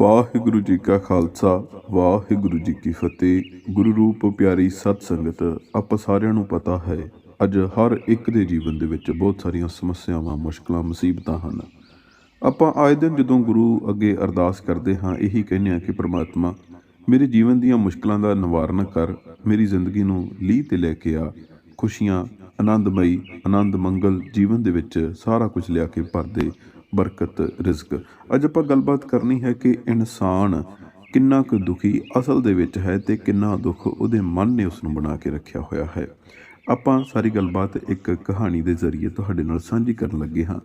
ਵਾਹਿਗੁਰੂ ਜੀ ਕਾ ਖਾਲਸਾ, ਵਾਹਿਗੁਰੂ ਜੀ ਕੀ ਫਤਿਹ। ਗੁਰੂ ਰੂਪ ਪਿਆਰੀ ਸਤ ਸੰਗਤ, ਆਪਾਂ ਸਾਰਿਆਂ ਨੂੰ ਪਤਾ ਹੈ, ਅੱਜ ਹਰ ਇੱਕ ਦੇ ਜੀਵਨ ਦੇ ਵਿੱਚ ਬਹੁਤ ਸਾਰੀਆਂ ਸਮੱਸਿਆਵਾਂ, ਮੁਸ਼ਕਲਾਂ, ਮੁਸੀਬਤਾਂ ਹਨ। ਆਪਾਂ ਆਏ ਦਿਨ ਜਦੋਂ ਗੁਰੂ ਅੱਗੇ ਅਰਦਾਸ ਕਰਦੇ ਹਾਂ, ਇਹੀ ਕਹਿੰਦੇ ਹਾਂ ਕਿ ਪ੍ਰਮਾਤਮਾ, ਮੇਰੇ ਜੀਵਨ ਦੀਆਂ ਮੁਸ਼ਕਲਾਂ ਦਾ ਨਿਵਾਰਨ ਕਰ, ਮੇਰੀ ਜ਼ਿੰਦਗੀ ਨੂੰ ਲੀਹ ਤੇ ਲੈ ਕੇ ਆ। ਖੁਸ਼ੀਆਂ, ਆਨੰਦਮਈ, ਆਨੰਦ ਮੰਗਲ ਜੀਵਨ ਦੇ ਵਿੱਚ ਸਾਰਾ ਕੁਝ ਲਿਆ ਕੇ ਭਰ ਦੇ। ਬਰਕਤ, ਰਿਜ਼ਕ। ਅੱਜ ਆਪਾਂ ਗੱਲਬਾਤ ਕਰਨੀ ਹੈ ਕਿ ਇਨਸਾਨ ਕਿੰਨਾ ਕੁ ਦੁਖੀ ਅਸਲ ਦੇ ਵਿੱਚ ਹੈ ਤੇ ਕਿੰਨਾ ਦੁੱਖ ਉਹਦੇ ਮਨ ਨੇ ਉਸ ਨੂੰ ਬਣਾ ਕੇ ਰੱਖਿਆ ਹੋਇਆ ਹੈ। ਆਪਾਂ ਸਾਰੀ ਗੱਲਬਾਤ ਇੱਕ ਕਹਾਣੀ ਦੇ ਜ਼ਰੀਏ ਤੁਹਾਡੇ ਨਾਲ ਸਾਂਝੀ ਕਰਨ ਲੱਗੇ ਹਾਂ।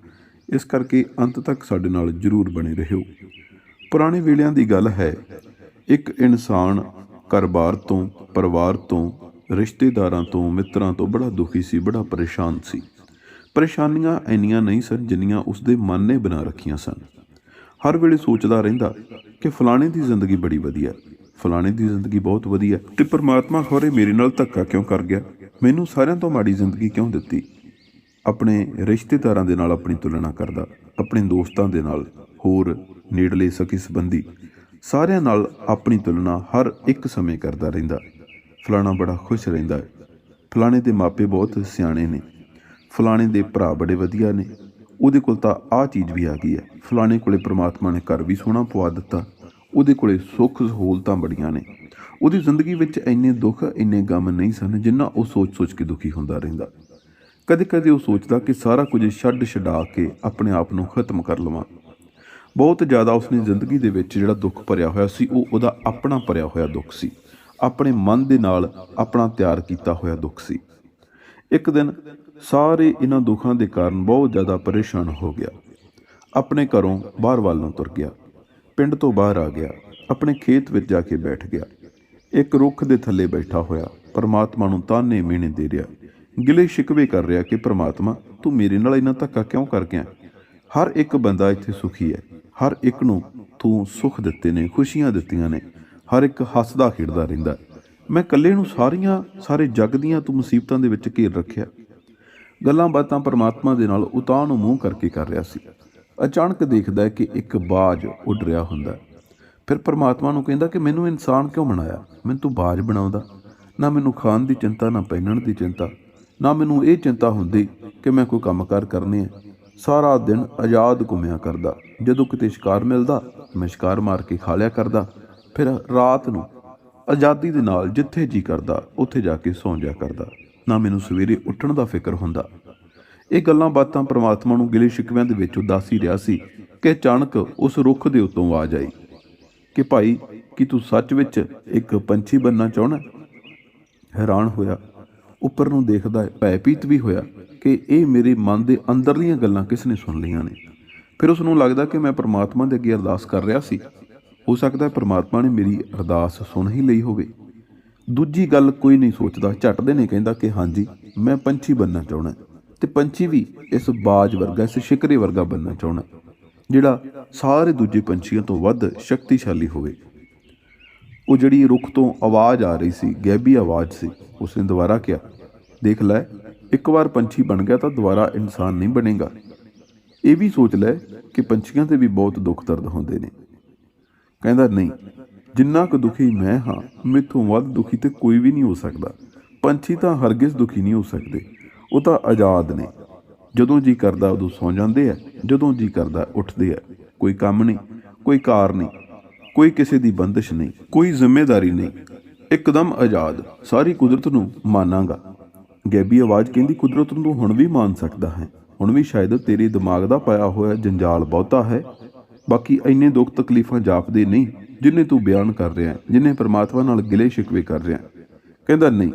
ਇਸ ਕਰਕੇ ਅੰਤ ਤੱਕ ਸਾਡੇ ਨਾਲ ਜਰੂਰ ਬਣੇ ਰਹਿਓ ਪੁਰਾਣੇ ਵੇਲਿਆਂ ਦੀ ਗੱਲ ਹੈ, ਇੱਕ ਇਨਸਾਨ ਘਰ-ਬਾਰ ਤੋਂ, ਪਰਿਵਾਰ ਤੋਂ, ਰਿਸ਼ਤੇਦਾਰਾਂ ਤੋਂ, ਮਿੱਤਰਾਂ ਤੋਂ ਬੜਾ ਦੁਖੀ ਸੀ, ਬੜਾ ਪਰੇਸ਼ਾਨ ਸੀ। ਪਰੇਸ਼ਾਨੀਆਂ ਇੰਨੀਆਂ ਨਹੀਂ ਸਨ ਜਿੰਨੀਆਂ ਉਸਦੇ ਮਨ ਨੇ ਬਣਾ ਰੱਖੀਆਂ ਸਨ। ਹਰ ਵੇਲੇ ਸੋਚਦਾ ਰਹਿੰਦਾ ਕਿ ਫਲਾਣੇ ਦੀ ਜ਼ਿੰਦਗੀ ਬੜੀ ਵਧੀਆ ਫਲਾਣੇ ਦੀ ਜ਼ਿੰਦਗੀ ਬਹੁਤ ਵਧੀਆ ਤੇ ਪਰਮਾਤਮਾ ਖੋਰੇ ਮੇਰੇ ਨਾਲ ਧੱਕਾ ਕਿਉਂ ਕਰ ਗਿਆ? ਮੈਨੂੰ ਸਾਰਿਆਂ ਤੋਂ ਮਾੜੀ ਜ਼ਿੰਦਗੀ ਕਿਉਂ ਦਿੱਤੀ? ਆਪਣੇ ਰਿਸ਼ਤੇਦਾਰਾਂ ਦੇ ਨਾਲ ਆਪਣੀ ਤੁਲਨਾ ਕਰਦਾ, ਆਪਣੇ ਦੋਸਤਾਂ ਦੇ ਨਾਲ ਹੋਰ ਨੇੜਲੇ ਸਕੀ ਸੰਬੰਧੀ। ਸਾਰਿਆਂ ਨਾਲ ਆਪਣੀ ਤੁਲਨਾ ਹਰ ਇੱਕ ਸਮੇਂ ਕਰਦਾ ਰਹਿੰਦਾ। ਫਲਾਣਾ ਬੜਾ ਖੁਸ਼ ਰਹਿੰਦਾ ਫਲਾਣੇ ਦੇ ਮਾਪੇ ਬਹੁਤ ਸਿਆਣੇ ਨੇ। ਫਲਾਣੇ ਦੇ ਭਰਾ ਬੜੇ ਵਧੀਆ ਨੇ। ਉਹਦੇ ਕੋਲ ਤਾਂ ਆਹ ਚੀਜ਼ ਵੀ ਆ ਗਈ ਹੈ। ਫਲਾਣੇ ਕੋਲੇ ਪ੍ਰਮਾਤਮਾ ਨੇ ਘਰ ਵੀ ਸੋਹਣਾ ਪਵਾ ਦਿੱਤਾ। ਉਹਦੇ ਕੋਲੇ ਸੁੱਖ ਸਹੂਲਤਾਂ ਬੜੀਆਂ ਨੇ। ਉਹਦੀ ਜ਼ਿੰਦਗੀ ਵਿੱਚ ਇੰਨੇ ਦੁੱਖ, ਇੰਨੇ ਗਮ ਨਹੀਂ ਸਨ ਜਿੰਨਾ ਉਹ ਸੋਚ-ਸੋਚ ਕੇ ਦੁਖੀ ਹੁੰਦਾ ਰਹਿੰਦਾ। ਕਦੇ-ਕਦੇ ਉਹ ਸੋਚਦਾ ਕਿ ਸਾਰਾ ਕੁਝ ਛੱਡ ਛਡਾ ਕੇ ਆਪਣੇ ਆਪ ਨੂੰ ਖਤਮ ਕਰ ਲਵਾਂ। ਬਹੁਤ ਜ਼ਿਆਦਾ ਉਸਨੇ ਜ਼ਿੰਦਗੀ ਦੇ ਵਿੱਚ ਜਿਹੜਾ ਦੁੱਖ ਭਰਿਆ ਹੋਇਆ ਸੀ, ਉਹ ਉਹਦਾ ਆਪਣਾ ਭਰਿਆ ਹੋਇਆ ਦੁੱਖ ਸੀ। ਆਪਣੇ ਮਨ ਦੇ ਨਾਲ ਆਪਣਾ ਤਿਆਰ ਕੀਤਾ ਹੋਇਆ ਦੁੱਖ ਸੀ। ਇੱਕ ਦਿਨ ਸਾਰੇ ਇਹਨਾਂ ਦੁੱਖਾਂ ਦੇ ਕਾਰਨ ਬਹੁਤ ਜ਼ਿਆਦਾ ਪਰੇਸ਼ਾਨ ਹੋ ਗਿਆ। ਆਪਣੇ ਘਰੋਂ ਬਾਹਰ ਵੱਲ ਨੂੰ ਤੁਰ ਗਿਆ। ਪਿੰਡ ਤੋਂ ਬਾਹਰ ਆ ਗਿਆ। ਆਪਣੇ ਖੇਤ ਵਿੱਚ ਜਾ ਕੇ ਬੈਠ ਗਿਆ। ਇੱਕ ਰੁੱਖ ਦੇ ਥੱਲੇ ਬੈਠਾ ਹੋਇਆ। ਪਰਮਾਤਮਾ ਨੂੰ ਤਾਨੇ ਮੀਣੇ ਦੇ ਰਿਹਾ। ਗਿਲੇ ਸ਼ਿਕਵੇ ਕਰ ਰਿਹਾ ਕਿ, ਪਰਮਾਤਮਾ, ਤੂੰ ਮੇਰੇ ਨਾਲ ਇੰਨਾ ਧੱਕਾ ਕਿਉਂ ਕਰ ਗਿਆ? ਹਰ ਇੱਕ ਬੰਦਾ ਇੱਥੇ ਸੁਖੀ ਹੈ। ਹਰ ਇੱਕ ਨੂੰ ਤੂੰ ਸੁੱਖ ਦਿੱਤੇ ਨੇ, ਖੁਸ਼ੀਆਂ ਦਿੱਤੀਆਂ ਨੇ। ਹਰ ਇੱਕ ਹੱਸਦਾ ਖੇਡਦਾ ਰਹਿੰਦਾ ਮੈਂ ਇਕੱਲੇ ਨੂੰ ਸਾਰੀਆਂ, ਸਾਰੇ ਜੱਗ ਦੀਆਂ ਤੂੰ ਮੁਸੀਬਤਾਂ ਦੇ ਵਿੱਚ ਘੇਰ ਰੱਖਿਆ। ਗੱਲਾਂ ਬਾਤਾਂ ਪਰਮਾਤਮਾ ਦੇ ਨਾਲ ਉਤਾਂ ਨੂੰ ਮੂੰਹ ਕਰਕੇ ਕਰ ਰਿਹਾ ਸੀ। ਅਚਾਨਕ ਦੇਖਦਾ ਹੈ ਕਿ ਇੱਕ ਬਾਜ ਉੱਡ ਰਿਹਾ ਹੁੰਦਾ ਫਿਰ ਪਰਮਾਤਮਾ ਨੂੰ ਕਹਿੰਦਾ ਕਿ ਮੈਨੂੰ ਇਨਸਾਨ ਕਿਉਂ ਬਣਾਇਆ? ਮੈਨੂੰ ਤੂੰ ਬਾਜ ਬਣਾਉਂਦਾ। ਨਾ ਮੈਨੂੰ ਖਾਣ ਦੀ ਚਿੰਤਾ, ਨਾ ਪਹਿਨਣ ਦੀ ਚਿੰਤਾ। ਨਾ ਮੈਨੂੰ ਇਹ ਚਿੰਤਾ ਹੁੰਦੀ ਕਿ ਮੈਂ ਕੋਈ ਕੰਮਕਾਰ ਕਰਨੇ ਹੈ ਸਾਰਾ ਦਿਨ ਆਜ਼ਾਦ ਘੁੰਮਿਆ ਕਰਦਾ। ਜਦੋਂ ਕਿਤੇ ਸ਼ਿਕਾਰ ਮਿਲਦਾ, ਮੈਂ ਸ਼ਿਕਾਰ ਮਾਰ ਕੇ ਖਾ ਲਿਆ ਕਰਦਾ। ਫਿਰ ਰਾਤ ਨੂੰ ਆਜ਼ਾਦੀ ਦੇ ਨਾਲ ਜਿੱਥੇ ਜੀ ਕਰਦਾ, ਉੱਥੇ ਜਾ ਕੇ ਸੌਂ ਜਾ ਕਰਦਾ। ਨਾ ਮੈਨੂੰ ਸਵੇਰੇ ਉੱਠਣ ਦਾ ਫਿਕਰ ਹੁੰਦਾ। ਇਹ ਗੱਲਾਂ ਬਾਤਾਂ ਪ੍ਰਮਾਤਮਾ ਨੂੰ ਗਿਲੇ ਸ਼ਿਕਵਿਆਂ ਦੇ ਵਿੱਚ ਉਦਾਸੀ ਰਿਹਾ ਸੀ ਕਿ ਅਚਾਨਕ ਉਸ ਰੁੱਖ ਦੇ ਉੱਤੋਂ ਆਵਾਜ਼ ਆਈ ਕਿ ਭਾਈ, ਕੀ ਤੂੰ ਸੱਚ ਵਿੱਚ ਇੱਕ ਪੰਛੀ ਬੰਨਣਾ ਚਾਹਣਾ ਹੈਰਾਨ ਹੋਇਆ। ਉੱਪਰ ਨੂੰ ਦੇਖਦਾ ਭੈਪੀਤ ਵੀ ਹੋਇਆ ਕਿ ਇਹ ਮੇਰੇ ਮਨ ਦੇ ਅੰਦਰਲੀਆਂ ਗੱਲਾਂ ਕਿਸ ਨੇ ਸੁਣ ਲਈਆਂ ਨੇ। ਫਿਰ ਉਸ ਨੂੰ ਲੱਗਦਾ ਕਿ ਮੈਂ ਪ੍ਰਮਾਤਮਾ ਦੇ ਅੱਗੇ ਅਰਦਾਸ ਕਰ ਰਿਹਾ ਸੀ। ਹੋ ਸਕਦਾ ਹੈ ਪ੍ਰਮਾਤਮਾ ਨੇ ਮੇਰੀ ਅਰਦਾਸ ਸੁਣ ਹੀ ਲਈ ਹੋਵੇ। ਦੂਜੀ ਗੱਲ ਕੋਈ ਨਹੀਂ ਸੋਚਦਾ, ਝਟ ਦੇ ਨੇ ਕਹਿੰਦਾ ਕਿ ਹਾਂਜੀ, ਮੈਂ ਪੰਛੀ ਬੰਨਣਾ ਚਾਹਣਾ ਤੇ ਪੰਛੀ ਵੀ ਇਸ ਬਾਜ ਵਰਗਾ, ਇਸ ਸ਼ਿਕਰੇ ਵਰਗਾ ਬੰਨਣਾ ਚਾਹਣਾ ਜਿਹੜਾ ਸਾਰੇ ਦੂਜੇ ਪੰਛੀਆਂ ਤੋਂ ਵੱਧ ਸ਼ਕਤੀਸ਼ਾਲੀ ਹੋਵੇ। ਉਹ ਜਿਹੜੀ ਰੁੱਖ ਤੋਂ ਆਵਾਜ਼ ਆ ਰਹੀ ਸੀ ਗੈਬੀ ਆਵਾਜ਼ ਸੀ, ਉਸਨੇ ਦੁਬਾਰਾ ਕਿਹਾ, ਦੇਖ ਲੈ, ਇੱਕ ਵਾਰ ਪੰਛੀ ਬਣ ਗਿਆ ਤਾਂ ਦੁਬਾਰਾ ਇਨਸਾਨ ਨਹੀਂ ਬਣੇਗਾ। ਇਹ ਵੀ ਸੋਚ ਲੈ ਕਿ ਪੰਛੀਆਂ ਤੇ ਵੀ ਬਹੁਤ ਦੁੱਖ ਦਰਦ ਹੁੰਦੇ ਨੇ। ਕਹਿੰਦਾ, ਨਹੀਂ, ਜਿੰਨਾ ਕੁ ਦੁਖੀ ਮੈਂ ਹਾਂ, ਮੇਥੋਂ ਵੱਧ ਦੁਖੀ ਤੇ ਕੋਈ ਵੀ ਨਹੀਂ ਹੋ ਸਕਦਾ। ਪੰਛੀ ਤਾਂ ਹਰਗਿਜ਼ ਦੁਖੀ ਨਹੀਂ ਹੋ ਸਕਦੇ। ਉਹ ਤਾਂ ਆਜ਼ਾਦ ਨੇ। ਜਦੋਂ ਜੀ ਕਰਦਾ, ਉਦੋਂ ਸੌਂ ਜਾਂਦੇ ਆ। ਜਦੋਂ ਜੀ ਕਰਦਾ, ਉੱਠਦੇ ਆ। ਕੋਈ ਕੰਮ ਨਹੀਂ, ਕੋਈ ਕਾਰ ਨਹੀਂ, ਕੋਈ ਕਿਸੇ ਦੀ ਬੰਦਸ਼ ਨਹੀਂ, ਕੋਈ ਜ਼ਿੰਮੇਵਾਰੀ ਨਹੀਂ। ਇੱਕਦਮ ਆਜ਼ਾਦ। ਸਾਰੀ ਕੁਦਰਤ ਨੂੰ ਮਾਨਾਂਗਾ। ਗੈਬੀ ਆਵਾਜ਼ ਕਹਿੰਦੀ, ਕੁਦਰਤ ਨੂੰ ਹੁਣ ਵੀ ਮੰਨ ਸਕਦਾ ਹੈ। ਹੁਣ ਵੀ ਸ਼ਾਇਦ ਤੇਰੇ ਦਿਮਾਗ ਦਾ ਪਾਇਆ ਹੋਇਆ ਜੰਜਾਲ ਬਹੁਤਾ ਹੈ। ਬਾਕੀ ਇੰਨੇ ਦੁੱਖ ਤਕਲੀਫਾਂ ਜਾਪਦੇ ਨਹੀਂ ਜਿੰਨੇ ਤੂੰ ਬਿਆਨ ਕਰ ਰਿਹਾ ਹੈ, ਜਿੰਨੇ ਪ੍ਰਮਾਤਮਾ ਨਾਲ ਗਿਲੇ ਸ਼ਿਕਵੇ ਕਰ ਰਿਹਾ ਕਹਿੰਦਾ ਨਹੀਂ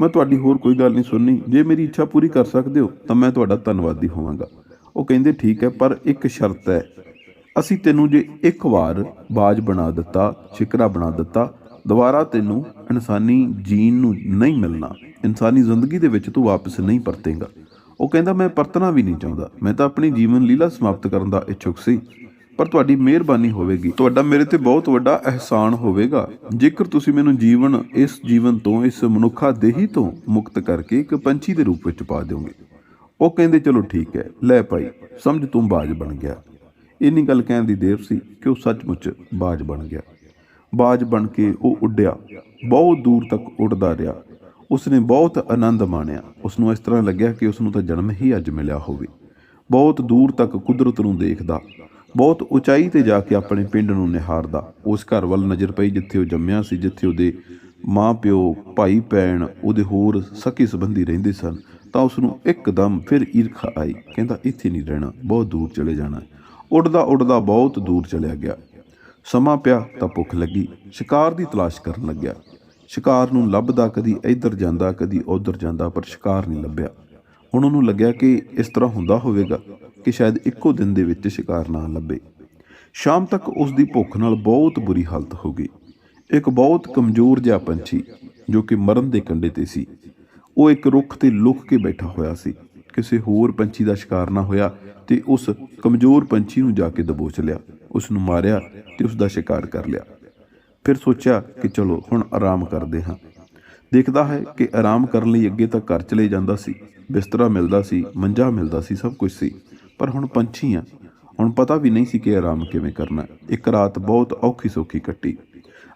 ਮੈਂ ਤੁਹਾਡੀ ਹੋਰ ਕੋਈ ਗੱਲ ਨਹੀਂ ਸੁਣਨੀ। ਜੇ ਮੇਰੀ ਇੱਛਾ ਪੂਰੀ ਕਰ ਸਕਦੇ ਹੋ ਤਾਂ ਮੈਂ ਤੁਹਾਡਾ ਧੰਨਵਾਦੀ ਹੋਵਾਂਗਾ। ਉਹ ਕਹਿੰਦੇ ਠੀਕ ਹੈ ਪਰ ਇੱਕ ਸ਼ਰਤ ਹੈ। ਅਸੀਂ ਤੈਨੂੰ ਜੇ ਇੱਕ ਵਾਰ ਬਾਜ ਬਣਾ ਦਿੱਤਾ ਸ਼ਿਕਰਾ ਬਣਾ ਦਿੱਤਾ ਦੁਬਾਰਾ ਤੈਨੂੰ ਇਨਸਾਨੀ ਜੀਨ ਨੂੰ ਨਹੀਂ ਮਿਲਣਾ ਇਨਸਾਨੀ ਜ਼ਿੰਦਗੀ ਦੇ ਵਿੱਚ ਤੂੰ ਵਾਪਸ ਨਹੀਂ ਪਰਤੇਗਾ। ਉਹ ਕਹਿੰਦਾ ਮੈਂ ਪਰਤਣਾ ਵੀ ਨਹੀਂ ਚਾਹੁੰਦਾ। ਮੈਂ ਤਾਂ ਆਪਣੀ ਜੀਵਨ ਲੀਲਾ ਸਮਾਪਤ ਕਰਨ ਦਾ ਇੱਛੁਕ ਸੀ। ਪਰ ਤੁਹਾਡੀ ਮਿਹਰਬਾਨੀ ਹੋਵੇਗੀ। ਤੁਹਾਡਾ ਮੇਰੇ ਤੇ ਬਹੁਤ ਵੱਡਾ ਅਹਿਸਾਨ ਹੋਵੇਗਾ। ਜੇਕਰ ਤੁਸੀਂ ਮੈਨੂੰ ਜੀਵਨ, ਇਸ ਜੀਵਨ ਤੋਂ, ਇਸ ਮਨੁੱਖਾ ਦੇਹੀ ਤੋਂ ਮੁਕਤ ਕਰਕੇ ਇੱਕ ਪੰਛੀ ਦੇ ਰੂਪ ਵਿੱਚ ਪਾ ਦਿਓਗੇ। ਉਹ ਕਹਿੰਦੇ, ਚਲੋ ਠੀਕ ਹੈ, ਲੈ ਭਾਈ, ਸਮਝ ਤੂੰ ਬਾਜ ਬਣ ਗਿਆ। ਇੰਨੀ ਗੱਲ ਕਹਿਣ ਦੀ ਦੇਰ ਸੀ ਕਿ ਉਹ ਸੱਚਮੁੱਚ ਬਾਜ ਬਣ ਗਿਆ। ਬਾਜ ਬਣ ਕੇ ਉਹ ਉੱਡਿਆ। ਬਹੁਤ ਦੂਰ ਤੱਕ ਉੱਡਦਾ ਰਿਹਾ। ਉਸਨੇ ਬਹੁਤ ਆਨੰਦ ਮਾਣਿਆ। ਉਸ ਨੂੰ ਇਸ ਤਰ੍ਹਾਂ ਲੱਗਿਆ ਕਿ ਉਸ ਨੂੰ ਤਾਂ ਜਨਮ ਹੀ ਅੱਜ ਮਿਲਿਆ ਹੋਵੇ। ਬਹੁਤ ਦੂਰ ਤੱਕ ਕੁਦਰਤ ਨੂੰ ਦੇਖਦਾ। ਬਹੁਤ ਉਚਾਈ ਤੇ ਜਾ ਕੇ ਆਪਣੇ ਪਿੰਡ ਨੂੰ ਨਿਹਾਰਦਾ। ਉਸ ਘਰ ਵੱਲ ਨਜ਼ਰ ਪਈ ਜਿੱਥੇ ਉਹ ਜੰਮਿਆ ਸੀ, ਜਿੱਥੇ ਉਹਦੇ ਮਾਂ ਪਿਓ ਭਾਈ ਭੈਣ ਉਹਦੇ ਹੋਰ ਸਕੇ ਸੰਬੰਧੀ ਰਹਿੰਦੇ ਸਨ, ਤਾਂ ਉਸ ਨੂੰ ਇੱਕਦਮ ਫਿਰ ਈਰਖਾ ਆਈ। ਕਹਿੰਦਾ, ਇੱਥੇ ਨਹੀਂ ਰਹਿਣਾ, ਬਹੁਤ ਦੂਰ ਚਲੇ ਜਾਣਾ ਉੱਡਦਾ ਉੱਡਦਾ ਬਹੁਤ ਦੂਰ ਚਲਿਆ ਗਿਆ। ਸਮਾਂ ਪਿਆ ਤਾਂ ਭੁੱਖ ਲੱਗੀ। ਸ਼ਿਕਾਰ ਦੀ ਤਲਾਸ਼ ਕਰਨ ਲੱਗਿਆ। ਸ਼ਿਕਾਰ ਨੂੰ ਲੱਭਦਾ ਕਦੀ ਇੱਧਰ ਜਾਂਦਾ, ਕਦੀ ਉੱਧਰ ਜਾਂਦਾ, ਪਰ ਸ਼ਿਕਾਰ ਨਹੀਂ ਲੱਭਿਆ। ਹੁਣ ਉਹਨੂੰ ਲੱਗਿਆ ਕਿ ਇਸ ਤਰ੍ਹਾਂ ਹੁੰਦਾ ਹੋਵੇਗਾ। ਕਿ ਸ਼ਾਇਦ ਇੱਕੋ ਦਿਨ ਦੇ ਵਿੱਚ ਸ਼ਿਕਾਰ ਨਾ ਲੱਭੇ। ਸ਼ਾਮ ਤੱਕ ਉਸ ਦੀ ਭੁੱਖ ਨਾਲ ਬਹੁਤ ਬੁਰੀ ਹਾਲਤ ਹੋ ਗਈ। ਇੱਕ ਬਹੁਤ ਕਮਜ਼ੋਰ ਜਿਹਾ ਪੰਛੀ, ਜੋ ਕਿ ਮਰਨ ਦੇ ਕੰਢੇ ਤੇ ਸੀ। ਉਹ ਇੱਕ ਰੁੱਖ ਤੇ ਲੁਕ ਕੇ ਬੈਠਾ ਹੋਇਆ ਸੀ। ਕਿਸੇ ਹੋਰ ਪੰਛੀ ਦਾ ਸ਼ਿਕਾਰ ਨਾ ਹੋਇਆ ਤੇ ਉਸ ਕਮਜ਼ੋਰ ਪੰਛੀ ਨੂੰ ਜਾ ਕੇ ਦਬੋਚ ਲਿਆ। ਉਸ ਨੂੰ ਮਾਰਿਆ ਤੇ ਉਸ ਦਾ ਸ਼ਿਕਾਰ ਕਰ ਲਿਆ। ਫਿਰ ਸੋਚਿਆ ਕਿ ਚਲੋ, ਹੁਣ ਆਰਾਮ ਕਰਦੇ ਹਾਂ। ਦੇਖਦਾ ਹੈ ਕਿ ਆਰਾਮ ਕਰਨ ਲਈ ਅੱਗੇ ਤਾਂ ਘਰ ਚਲੇ ਜਾਂਦਾ ਸੀ। ਬਿਸਤਰਾ ਮਿਲਦਾ ਸੀ, ਮੰਜਾ ਮਿਲਦਾ ਸੀ, ਸਭ ਕੁਝ ਸੀ। ਪਰ ਹੁਣ ਪੰਛੀ ਆ। ਹੁਣ ਪਤਾ ਵੀ ਨਹੀਂ ਸੀ ਕਿ ਆਰਾਮ ਕਿਵੇਂ ਕਰਨਾ ਇੱਕ ਰਾਤ ਬਹੁਤ ਔਖੀ ਸੌਖੀ ਕੱਟੀ।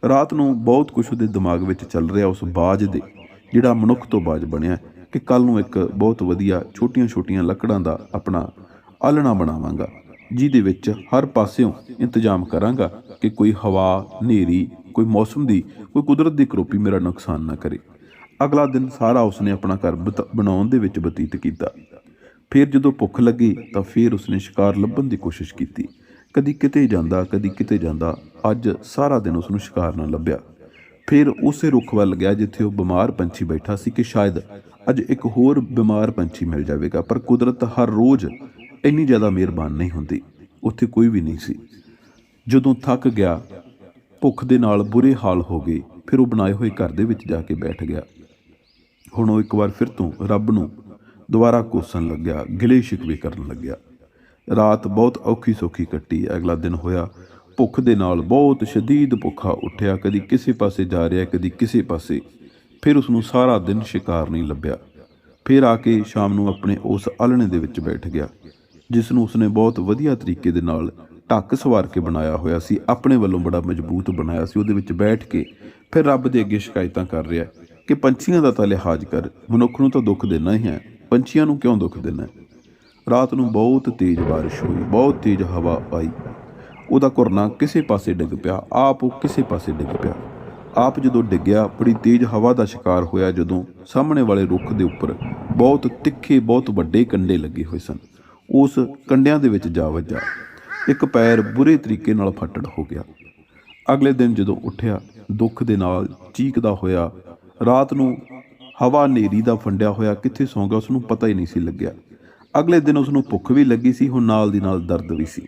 ਰਾਤ ਨੂੰ ਬਹੁਤ ਕੁਝ ਉਹਦੇ ਦਿਮਾਗ ਵਿੱਚ ਚੱਲ ਰਿਹਾ ਉਸ ਬਾਜ ਦੇ, ਜਿਹੜਾ ਮਨੁੱਖ ਤੋਂ ਬਾਜ ਬਣਿਆ ਕਿ ਕੱਲ ਨੂੰ ਇੱਕ ਬਹੁਤ ਵਧੀਆ ਛੋਟੀਆਂ-ਛੋਟੀਆਂ ਲੱਕੜਾਂ ਦਾ ਆਪਣਾ ਆਲਣਾ ਬਣਾਵਾਂਗਾ, ਜਿਹਦੇ ਵਿੱਚ ਹਰ ਪਾਸਿਓਂ ਇੰਤਜ਼ਾਮ ਕਰਾਂਗਾ ਕਿ ਕੋਈ ਹਵਾ, ਹਨੇਰੀ, ਕੋਈ ਮੌਸਮ ਦੀ, ਕੋਈ ਕੁਦਰਤ ਦੀ ਕਰੋਪੀ ਮੇਰਾ ਨੁਕਸਾਨ ਨਾ ਕਰੇ। ਅਗਲਾ ਦਿਨ ਸਾਰਾ ਉਸਨੇ ਆਪਣਾ ਘਰ ਬਤ- ਬਣਾਉਣ ਦੇ ਵਿੱਚ ਬਤੀਤ ਕੀਤਾ। ਫਿਰ ਜਦੋਂ ਭੁੱਖ ਲੱਗੀ ਤਾਂ ਫਿਰ ਉਸਨੇ ਸ਼ਿਕਾਰ ਲੱਭਣ ਦੀ ਕੋਸ਼ਿਸ਼ ਕੀਤੀ। ਕਦੀ ਕਿਤੇ ਜਾਂਦਾ, ਕਦੀ ਕਿਤੇ ਜਾਂਦਾ, ਅੱਜ ਸਾਰਾ ਦਿਨ ਉਸਨੂੰ ਸ਼ਿਕਾਰ ਨਾ ਲੱਭਿਆ। ਫਿਰ ਉਸੇ ਰੁੱਖ ਵੱਲ ਗਿਆ ਜਿੱਥੇ ਉਹ ਬਿਮਾਰ ਪੰਛੀ ਬੈਠਾ ਸੀ ਕਿ ਸ਼ਾਇਦ ਅੱਜ ਇੱਕ ਹੋਰ ਬਿਮਾਰ ਪੰਛੀ ਮਿਲ ਜਾਵੇਗਾ, ਪਰ ਕੁਦਰਤ ਹਰ ਰੋਜ਼ ਇੰਨੀ ਜ਼ਿਆਦਾ ਮਿਹਰਬਾਨ ਨਹੀਂ ਹੁੰਦੀ। ਉੱਥੇ ਕੋਈ ਵੀ ਨਹੀਂ ਸੀ। ਜਦੋਂ ਥੱਕ ਗਿਆ, ਭੁੱਖ ਦੇ ਨਾਲ ਬੁਰੇ ਹਾਲ ਹੋ ਗਏ, ਫਿਰ ਉਹ ਬਣਾਏ ਹੋਏ ਘਰ ਦੇ ਵਿੱਚ ਜਾ ਕੇ ਬੈਠ ਗਿਆ। ਹੁਣ ਉਹ ਇੱਕ ਵਾਰ ਫਿਰ ਤੋਂ ਰੱਬ ਨੂੰ ਦੁਬਾਰਾ ਕੋਸਣ ਲੱਗਿਆ, ਗਿਲੇ ਸ਼ਿਕਵੇ ਕਰਨ ਲੱਗਿਆ। ਰਾਤ ਬਹੁਤ ਔਖੀ ਸੌਖੀ ਕੱਟੀ, ਅਗਲਾ ਦਿਨ ਹੋਇਆ, ਭੁੱਖ ਦੇ ਨਾਲ ਬਹੁਤ ਸ਼ਦੀਦ ਭੁੱਖਾ ਉੱਠਿਆ, ਕਦੀ ਕਿਸੇ ਪਾਸੇ ਜਾ ਰਿਹਾ, ਕਦੀ ਕਿਸੇ ਪਾਸੇ। ਫਿਰ ਉਸ ਨੂੰ ਸਾਰਾ ਦਿਨ ਸ਼ਿਕਾਰ ਨਹੀਂ ਲੱਭਿਆ। ਫਿਰ ਆ ਕੇ ਸ਼ਾਮ ਨੂੰ ਆਪਣੇ ਉਸ ਆਲਣੇ ਦੇ ਵਿੱਚ ਬੈਠ ਗਿਆ, ਜਿਸ ਨੂੰ ਉਸਨੇ ਬਹੁਤ ਵਧੀਆ ਤਰੀਕੇ ਦੇ ਨਾਲ ਢੱਕ ਸਵਾਰ ਕੇ ਬਣਾਇਆ ਹੋਇਆ ਸੀ, ਆਪਣੇ ਵੱਲੋਂ ਬੜਾ ਮਜ਼ਬੂਤ ਬਣਾਇਆ ਸੀ। ਉਹਦੇ ਵਿੱਚ ਬੈਠ ਕੇ ਫਿਰ ਰੱਬ ਦੇ ਅੱਗੇ ਸ਼ਿਕਾਇਤਾਂ ਕਰ ਰਿਹਾ ਕਿ ਪੰਛੀਆਂ ਦਾ ਤਾਂ ਲਿਹਾਜ਼ ਕਰ, ਮਨੁੱਖ ਨੂੰ ਤਾਂ ਦੁੱਖ ਦੇਣਾ ਹੀ ਹੈ। ਪੰਛੀਆਂ ਨੂੰ ਕਿਉਂ ਦੁੱਖ ਦੇਣਾ ਰਾਤ ਨੂੰ ਬਹੁਤ ਤੇਜ਼ ਬਾਰਿਸ਼ ਹੋਈ, ਬਹੁਤ ਤੇਜ਼ ਹਵਾ ਆਈ। ਉਹਦਾ ਘੁਰਨਾ ਕਿਸੇ ਪਾਸੇ ਡਿੱਗ ਪਿਆ, ਆਪ ਉਹ ਕਿਸੇ ਪਾਸੇ ਡਿੱਗ ਪਿਆ। ਆਪ ਜਦੋਂ ਡਿੱਗਿਆ, ਬੜੀ ਤੇਜ਼ ਹਵਾ ਦਾ ਸ਼ਿਕਾਰ ਹੋਇਆ ਜਦੋਂ ਸਾਹਮਣੇ ਵਾਲੇ ਰੁੱਖ ਦੇ ਉੱਪਰ ਬਹੁਤ ਤਿੱਖੇ, ਬਹੁਤ ਵੱਡੇ ਕੰਡੇ ਲੱਗੇ ਹੋਏ ਸਨ। ਉਸ ਕੰਡਿਆਂ ਦੇ ਵਿੱਚ ਜਾ ਵੱਜਾ। ਇੱਕ ਪੈਰ ਬੁਰੇ ਤਰੀਕੇ ਨਾਲ ਫੱਟੜ ਹੋ ਗਿਆ। ਅਗਲੇ ਦਿਨ ਜਦੋਂ ਉੱਠਿਆ, ਦੁੱਖ ਦੇ ਨਾਲ ਚੀਕਦਾ ਹੋਇਆ, ਰਾਤ ਨੂੰ ਹਵਾ ਹਨੇਰੀ ਦਾ ਫੰਡਿਆ ਹੋਇਆ ਕਿੱਥੇ ਸੌਂ ਗਿਆ ਉਸ ਨੂੰ ਪਤਾ ਹੀ ਨਹੀਂ ਸੀ ਲੱਗਿਆ। ਅਗਲੇ ਦਿਨ ਉਸ ਨੂੰ ਭੁੱਖ ਵੀ ਲੱਗੀ ਸੀ ਹੁਣ ਨਾਲ ਦੀ ਨਾਲ ਦਰਦ ਵੀ ਸੀ।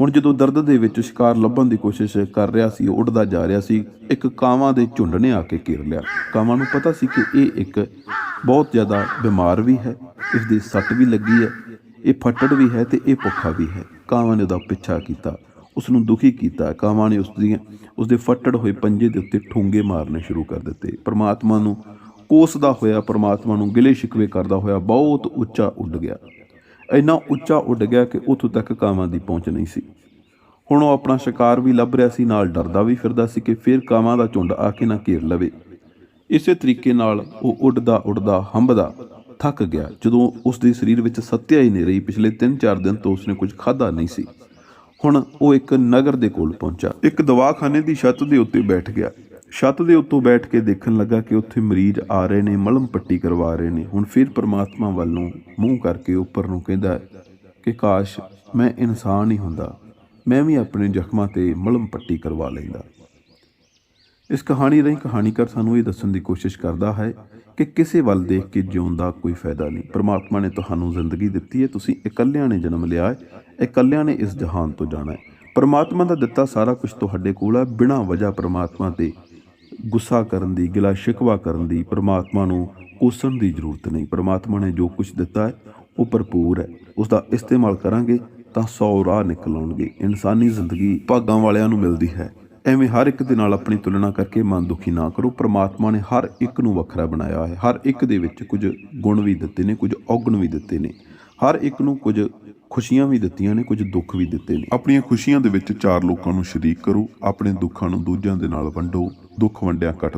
ਹੁਣ ਜਦੋਂ ਦਰਦ ਦੇ ਵਿੱਚ ਸ਼ਿਕਾਰ ਲੱਭਣ ਦੀ ਕੋਸ਼ਿਸ਼ ਕਰ ਰਿਹਾ ਸੀ ਉੱਡਦਾ ਜਾ ਰਿਹਾ ਸੀ, ਇੱਕ ਕਾਵਾਂ ਦੇ ਝੁੰਡ ਨੇ ਆ ਕੇ ਘੇਰ ਲਿਆ। ਕਾਵਾਂ ਨੂੰ ਪਤਾ ਸੀ ਕਿ ਇਹ ਇੱਕ ਬਹੁਤ ਜ਼ਿਆਦਾ ਬਿਮਾਰ ਵੀ ਹੈ ਇਸ ਦੀ ਸੱਟ ਵੀ ਲੱਗੀ ਹੈ, ਇਹ ਫੱਟੜ ਵੀ ਹੈ ਤੇ ਇਹ ਭੁੱਖਾ ਵੀ ਹੈ। ਕਾਵਾਂ ਨੇ ਉਹਦਾ ਪਿੱਛਾ ਕੀਤਾ ਉਸ ਨੂੰ ਦੁਖੀ ਕੀਤਾ। ਕਾਵਾਂ ਨੇ ਉਸ ਦੀਆਂ ਉਸ ਦੇ ਫੱਟੜ ਹੋਏ ਪੰਜੇ ਦੇ ਉੱਤੇ ਠੂੰਗੇ ਮਾਰਨੇ ਸ਼ੁਰੂ ਕਰ ਦਿੱਤੇ। ਪਰਮਾਤਮਾ ਨੂੰ ਕੋਸਦਾ ਹੋਇਆ, ਪਰਮਾਤਮਾ ਨੂੰ ਗਿਲੇ ਸ਼ਿਕਵੇ ਕਰਦਾ ਹੋਇਆ, ਬਹੁਤ ਉੱਚਾ ਉੱਡ ਗਿਆ। ਇੰਨਾ ਉੱਚਾ ਉੱਡ ਗਿਆ ਕਿ ਉੱਥੋਂ ਤੱਕ ਕਾਵਾਂ ਦੀ ਪਹੁੰਚ ਨਹੀਂ ਸੀ। ਹੁਣ ਉਹ ਆਪਣਾ ਸ਼ਿਕਾਰ ਵੀ ਲੱਭ ਰਿਹਾ ਸੀ, ਨਾਲ ਡਰਦਾ ਵੀ ਫਿਰਦਾ ਸੀ ਕਿ ਫਿਰ ਕਾਵਾਂ ਦਾ ਝੁੰਡ ਆ ਕੇ ਨਾ ਘੇਰ ਲਵੇ। ਇਸੇ ਤਰੀਕੇ ਨਾਲ ਉਹ ਉੱਡਦਾ ਉੱਡਦਾ ਹੰਭਦਾ ਥੱਕ ਗਿਆ। ਜਦੋਂ ਉਸ ਦੇ ਸਰੀਰ ਵਿੱਚ ਸੱਤਿਆ ਹੀ ਨਹੀਂ ਰਹੀ, ਪਿਛਲੇ 3-4 ਦਿਨ ਤੋਂ ਉਸਨੇ ਕੁਝ ਖਾਧਾ ਨਹੀਂ ਸੀ। ਹੁਣ ਉਹ ਇੱਕ ਨਗਰ ਦੇ ਕੋਲ ਪਹੁੰਚਾ ਇੱਕ ਦਵਾਖਾਨੇ ਦੀ ਛੱਤ ਦੇ ਉੱਤੇ ਬੈਠ ਗਿਆ। ਛੱਤ ਦੇ ਉੱਤੋਂ ਬੈਠ ਕੇ ਦੇਖਣ ਲੱਗਾ ਕਿ ਉੱਥੇ ਮਰੀਜ਼ ਆ ਰਹੇ ਨੇ, ਮਲਮ ਪੱਟੀ ਕਰਵਾ ਰਹੇ ਨੇ। ਹੁਣ ਫਿਰ ਪ੍ਰਮਾਤਮਾ ਵੱਲ ਨੂੰ ਮੂੰਹ ਕਰਕੇ ਉੱਪਰ ਨੂੰ ਕਹਿੰਦਾ ਕਿ ਕਾਸ਼ ਮੈਂ ਇਨਸਾਨ ਹੀ ਹੁੰਦਾ, ਮੈਂ ਵੀ ਆਪਣੇ ਜ਼ਖਮਾਂ ਤੇ ਮਲਮ ਪੱਟੀ ਕਰਵਾ ਲੈਂਦਾ। ਇਸ ਕਹਾਣੀ ਰਾਹੀਂ ਕਹਾਣੀਕਾਰ ਸਾਨੂੰ ਇਹ ਦੱਸਣ ਦੀ ਕੋਸ਼ਿਸ਼ ਕਰਦਾ ਹੈ ਕਿ ਕਿਸੇ ਵੱਲ ਦੇਖ ਕੇ ਜਿਉਣ ਦਾ ਕੋਈ ਫਾਇਦਾ ਨਹੀਂ। ਪ੍ਰਮਾਤਮਾ ਨੇ ਤੁਹਾਨੂੰ ਜ਼ਿੰਦਗੀ ਦਿੱਤੀ ਹੈ, ਤੁਸੀਂ ਇਕੱਲਿਆਂ ਨੇ ਜਨਮ ਲਿਆ ਹੈ, ਇਕੱਲਿਆਂ ਨੇ ਇਸ ਜਹਾਨ ਤੋਂ ਜਾਣਾ ਹੈ। ਪ੍ਰਮਾਤਮਾ ਦਾ ਦਿੱਤਾ ਸਾਰਾ ਕੁਝ ਤੁਹਾਡੇ ਕੋਲ ਹੈ, ਬਿਨਾਂ ਵਜ੍ਹਾ ਪ੍ਰਮਾਤਮਾ ਤੇ ਗੁੱਸਾ ਕਰਨ ਦੀ, ਗਿਲਾ ਸ਼ਿਕਵਾ ਕਰਨ ਦੀ, ਪ੍ਰਮਾਤਮਾ ਨੂੰ ਕੋਸਣ ਦੀ ਜ਼ਰੂਰਤ ਨਹੀਂ। ਪ੍ਰਮਾਤਮਾ ਨੇ ਜੋ ਕੁਝ ਦਿੱਤਾ ਹੈ, ਉਹ ਭਰਪੂਰ ਹੈ। ਉਸ ਦਾ ਇਸਤੇਮਾਲ ਕਰਾਂਗੇ ਤਾਂ ਸੌ ਰਾਹ ਨਿਕਲ ਆਉਣਗੇ। ਇਨਸਾਨੀ ਜ਼ਿੰਦਗੀ ਭਾਗਾਂ ਵਾਲਿਆਂ ਨੂੰ ਮਿਲਦੀ ਹੈ। ਐਵੇਂ ਹਰ ਇੱਕ ਦੇ ਨਾਲ ਆਪਣੀ ਤੁਲਨਾ ਕਰਕੇ ਮਨ ਦੁਖੀ ਨਾ ਕਰੋ। ਪ੍ਰਮਾਤਮਾ ਨੇ ਹਰ ਇੱਕ ਨੂੰ ਵੱਖਰਾ ਬਣਾਇਆ ਹੈ। ਹਰ ਇੱਕ ਦੇ ਵਿੱਚ ਕੁਝ ਗੁਣ ਵੀ ਦਿੱਤੇ ਨੇ, ਕੁਝ ਔਗਣ ਵੀ ਦਿੱਤੇ ਨੇ। ਹਰ ਇੱਕ ਨੂੰ ਕੁਝ ਖੁਸ਼ੀਆਂ ਵੀ ਦਿੱਤੀਆਂ ਨੇ, ਕੁਝ ਦੁੱਖ ਵੀ ਦਿੱਤੇ ਨੇ। ਆਪਣੀਆਂ ਖੁਸ਼ੀਆਂ ਦੇ ਵਿੱਚ ਚਾਰ ਲੋਕਾਂ ਨੂੰ ਸ਼ਰੀਕ ਕਰੋ, ਆਪਣੇ ਦੁੱਖਾਂ ਨੂੰ ਦੂਜਿਆਂ ਦੇ ਨਾਲ ਵੰਡੋ, ਦੁੱਖ ਵੰਡਿਆ ਘਟ